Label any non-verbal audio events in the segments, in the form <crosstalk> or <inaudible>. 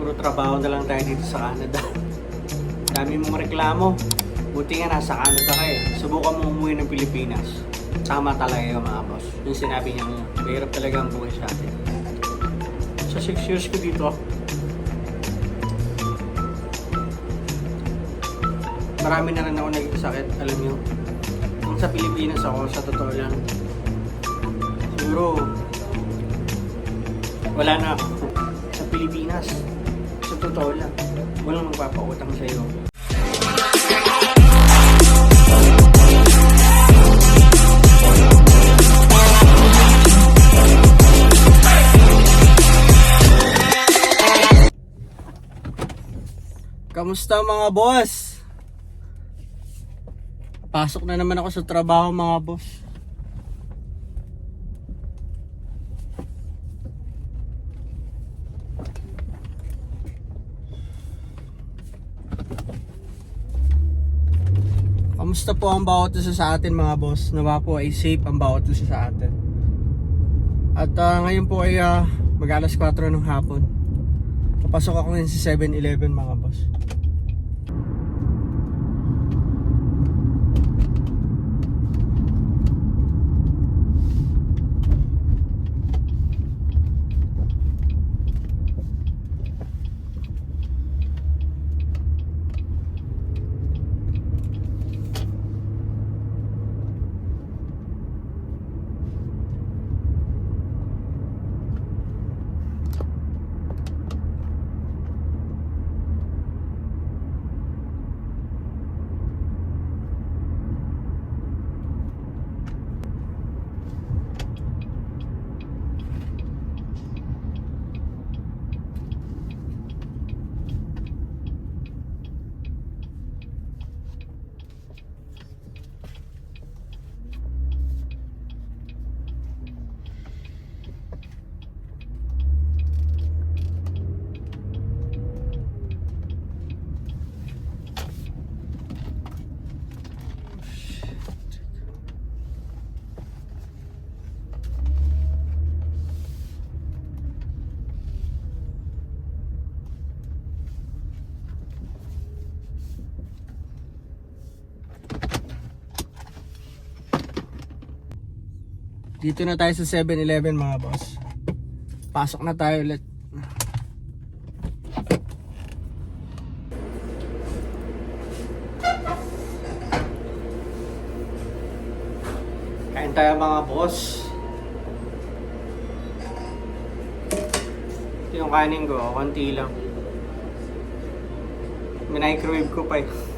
Puro trabaho na lang tayo dito sa Canada. <laughs> Dami mong reklamo. Buti nga nasa Canada ka eh. Subukan mo umuwi ng Pilipinas. Tama talaga yung mga boss. Yung sinabi niya ngayon. Mahirap talaga ang buhay sa atin. Sa 6 years ko dito, marami na rin ako naging sakit. Alam niyo, kung sa Pilipinas ako, sa totoo lang, siguro, wala na ako. Sa Pilipinas, totoo lang, walang magpapautang sa iyo. Kamusta mga boss? Pasok na naman ako sa trabaho mga boss. Kamusta po ang bawat isa sa atin mga boss? Nawa po ay safe ang bawat isa sa atin. At ah, ngayon po ay ah, mag alas 4 ng hapon. Papasok ako ngayon sa 7-Eleven mga boss. Dito na tayo sa 7-Eleven mga boss. Pasok na tayo ulit. Kain tayo mga boss. Ito yung kanin ko, konti lang. Minicrowave ko pa eh.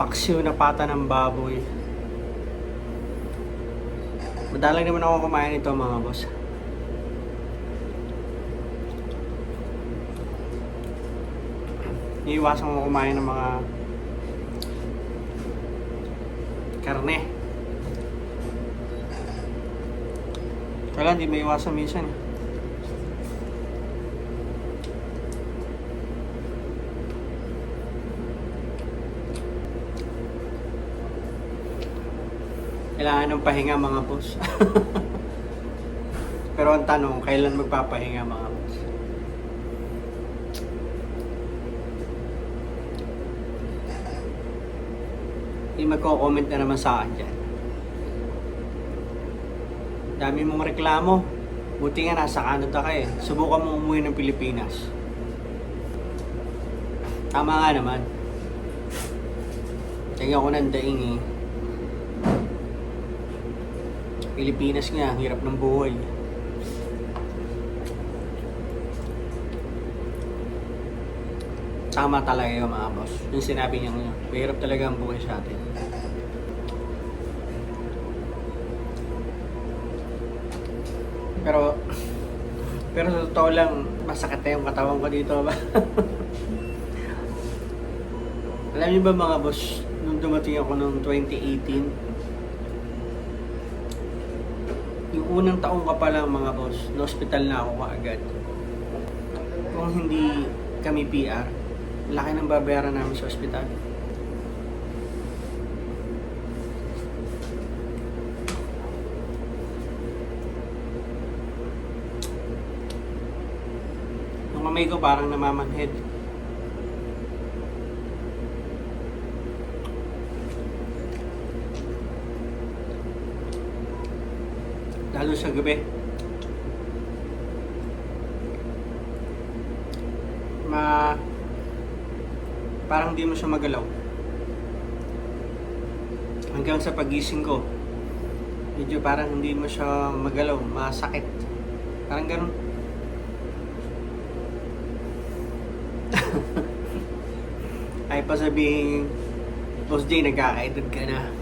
Paksiw na pata ng baboy. Madalang naman ako kumain ito mga boss. Iiwasan ko kumain ng mga karne. Kaya hindi may iwasan minsan eh. Kailangan ng pahinga mga boss. <laughs> Pero ang tanong, kailan magpapahinga mga boss? Hindi magko-comment na naman sa akin dyan. Dami mong reklamo. Buti nga nasa Canada ka eh. Subukan mo umuwi ng Pilipinas. Tama nga naman. Tingnan ko ng daing eh. Pilipinas nga, ang hirap ng buhay. Tama talaga yung mga boss. Yung sinabi niya ngayon, mahirap talaga ang buhay sa atin. Pero, pero sa totoo lang, masakit na yung katawan ko dito? <laughs> Alam niyo ba mga boss, nung dumating ako noong 2018, yung unang taong ka pala mga boss, na-hospital na ako kaagad. Kung hindi kami PR, laki ng babayaran namin sa hospital. Yung kamay ko parang namamanhead. Sa gabi. Ma parang di mo siya magalaw. Hanggang sa pagising ko, medyo parang hindi mo siya magalaw, masakit. Parang ganun. <laughs> Ay pa sabihin, Boss J, nagkakaedad ka na.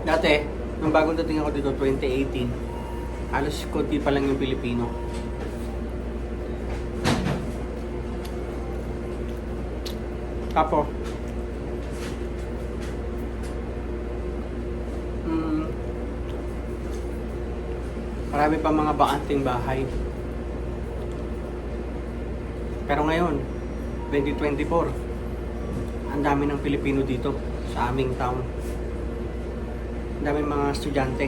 Dati, nung bagong dating ako dito, 2018, halos konti pa lang yung Pilipino. Tapo. Mm, marami pa mga bakanting bahay. Pero ngayon, 2024, ang dami ng Pilipino dito sa aming town. Ang dami mga estudyante.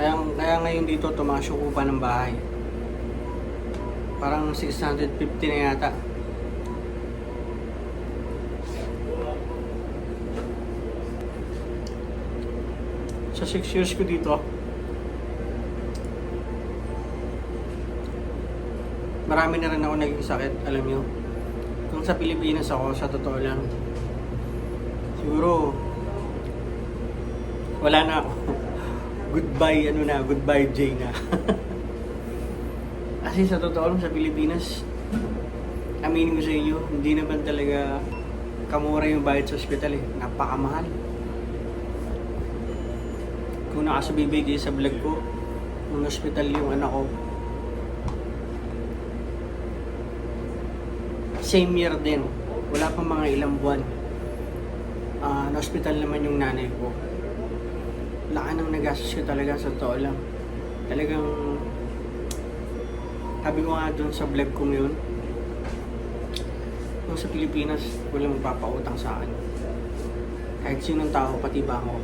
Kaya, kaya ngayon dito tumaas yung upa ng bahay. Parang 650 na yata. Sa 6 years ko dito, marami na rin ako naging sakit, alam nyo. Kung sa Pilipinas ako, sa totoo lang, siguro, wala na ako. <laughs> goodbye, ano na, goodbye Jay na. <laughs> Kasi sa totoo lang, sa Pilipinas, aminin ko sa inyo, hindi naman talaga kamura yung bayad sa ospital eh. Napakamahal. Kung nakasabibay din sa vlog ko, nung ospital yung anak ko, same year din. Wala pa mga ilang buwan. Ah, na-hospital naman yung nanay ko. Laki nang nagastos ko talaga sa totoo lang. Talagang sabi ko nga doon sa vlog ko ngayon, nung sa Pilipinas, walang magpapautang sa akin. Kahit sinong tao, pati ba ako.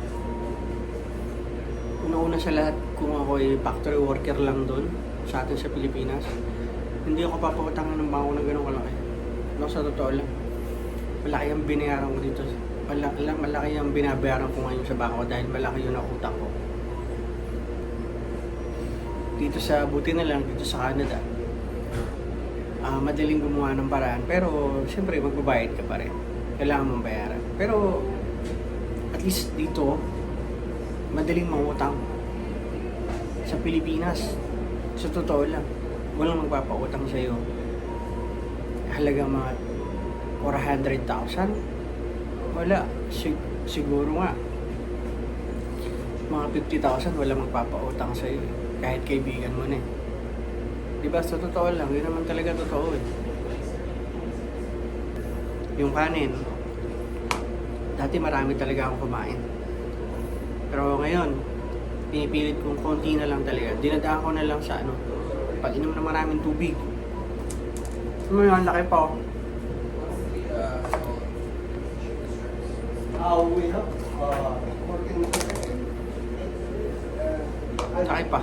Una-una sa lahat, kung ako ay factory worker lang doon, sa atin sa Pilipinas, hindi ako papautangan ng bangko na ganun kalaki. No, sa totoo lang. Malaki ang binayaran ko dito. Malaki, malaki ang binabayaran ko ngayon sa bangko dahil malaki yung nakutang ko. Dito sa, buti na lang, dito sa Canada, ah madaling gumawa ng paraan. Pero, siyempre, magbabayad ka pa rin. Kailangan mong bayaran. Pero, at least dito, madaling mangutang. Sa Pilipinas, sa totoo lang, walang magpapautang sa'yo. Halaga mga 400,000? Wala. Sig- siguro nga, mga 50,000 wala magpapautang sa'yo. Kahit kaibigan mo na eh. Diba? Sa totoo lang, yun naman talaga totoo eh. Yung kanin, dati marami talaga akong kumain. Pero ngayon, pinipilit kong konti na lang talaga. Dinadaan ko na lang sa ano, pag-inom ng maraming tubig. Ano yun, laki pa oh. We have working uh, Laki pa.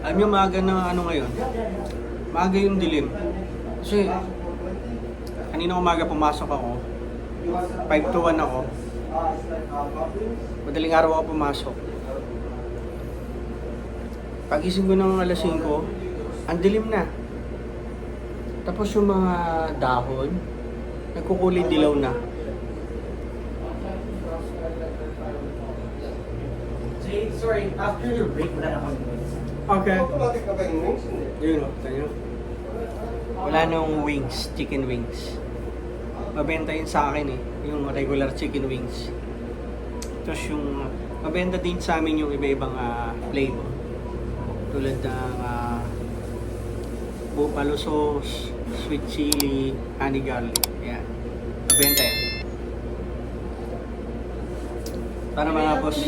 Alam nyo, maaga na ano ngayon? Maaga yung dilim. Kasi, kanina umaga pumasok ako. 5 to 1 ako. Madaling araw ako pumasok. Pagising ko ng alas 5, ang dilim na. Tapos yung mga dahon, nagkukulay dilaw na. Sorry, after your break, wala na noise. Okay. Automatic na ba yung wings? Hindi. Yun o, tayo. Wala nung wings, chicken wings. Mabenta yun sa akin eh, yung regular chicken wings. Tapos yung, mabenta din sa amin yung iba-ibang ah, flavor. Tulad ng ah, buffalo sauce, sweet chili, honey garlic. Yan. Mabenta yan. Para mga boss,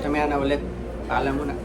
kami na ulit. Paalam mo na.